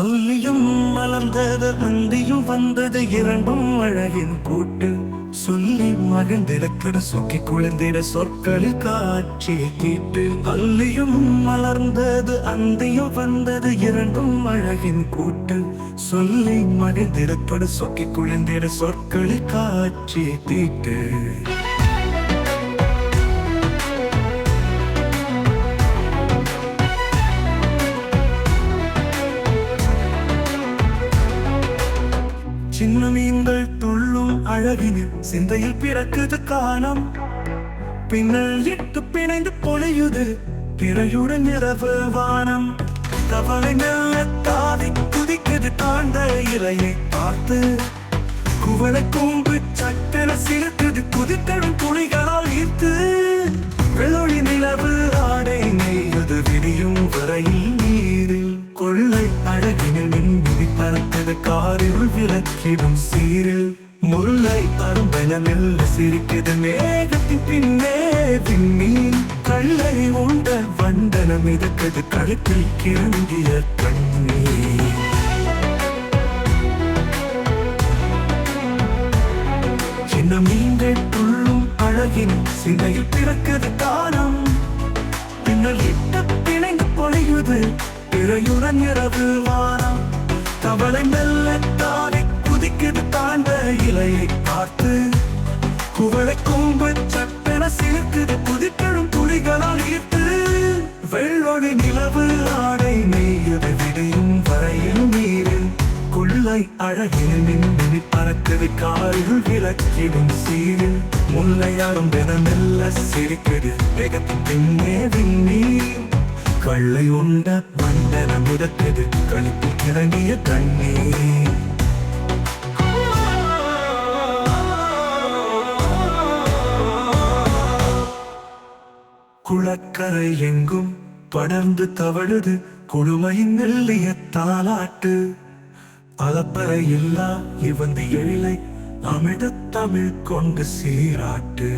பள்ளியும் மலர்ந்தது அந்தியும் வந்தது இரண்டும் அழகின் கூட்டு. சொல்லி மகிழ்ந்திருக்கிற சொக்கி குளிர்ந்திட சொற்களில் காட்சி தீட்டு. பள்ளியும் மலர்ந்தது அந்தியும் வந்தது இரண்டும் அழகின் கூட்டு. சொல்லி மகிழ்ந்திருக்கிற சொக்கி குளிர்ந்திட சொற்களில் காட்சி தீட்டு. சின்ன மீன்கள் துள்ளும் அழகினில் சிந்தையில் பிறக்குது காலம் பின்னல் இட்டு பிணைந்து பொழியுது பிறையுடன் இரவு வானம். தவளை மெல்ல தாவி குதிக்குது தாழ்ந்த இலையை பார்த்து. குவளை கூம்பு சட்டென சிறுக்குது குதித்தழும் துணிகளால் ஈர்த்து. விளக்கிடும் சீரில் முருளை அரும்பென சிரிக்கிறது மேகத்தின் பின்னே. விண்மீன் கள்ளை உண்ட வண்டனம் மிதக்குது கழுத்தில் கிறங்கிய கண்ணீர். சின்ன மீன்கள் துள்ளும் அழகின் சிந்தையில் பிறக்குது காலம் பின்னல் இட்ட பிணைந்து பொழியுது பிறையுடன் இரவு வாரம் தவளை தாண்ட பார்த்து குவளை கூம்பு சட்டென சிரிக்குது குதிக்கழும் துளிகளால் ஈர்த்து வெள்ளொளி நிலவு ஆடை நெய்யது விடையும் வரையிலும் நீரில் கொள்ளை அழகில் மின்மினி பறக்குது கால்கள் விளக்கிடும் சீரில் முல்லையாரும் தினமெல்ல மெல்ல சிரிக்குது வேகத்தின் பின்னே விண்ணீர். கள்ளை உண்ட மண்டன மிதக்குது கணிப்பு கிளங்கிய கண்ணீர். குளக்கரை எங்கும் படர்ந்து தவழுது குழுமையின் மெல்லிய தாலாட்டு அலப்பறை இல்லா இவந்து எழிலை அமிழ்த தமிழ் கொண்டு சீராட்டு.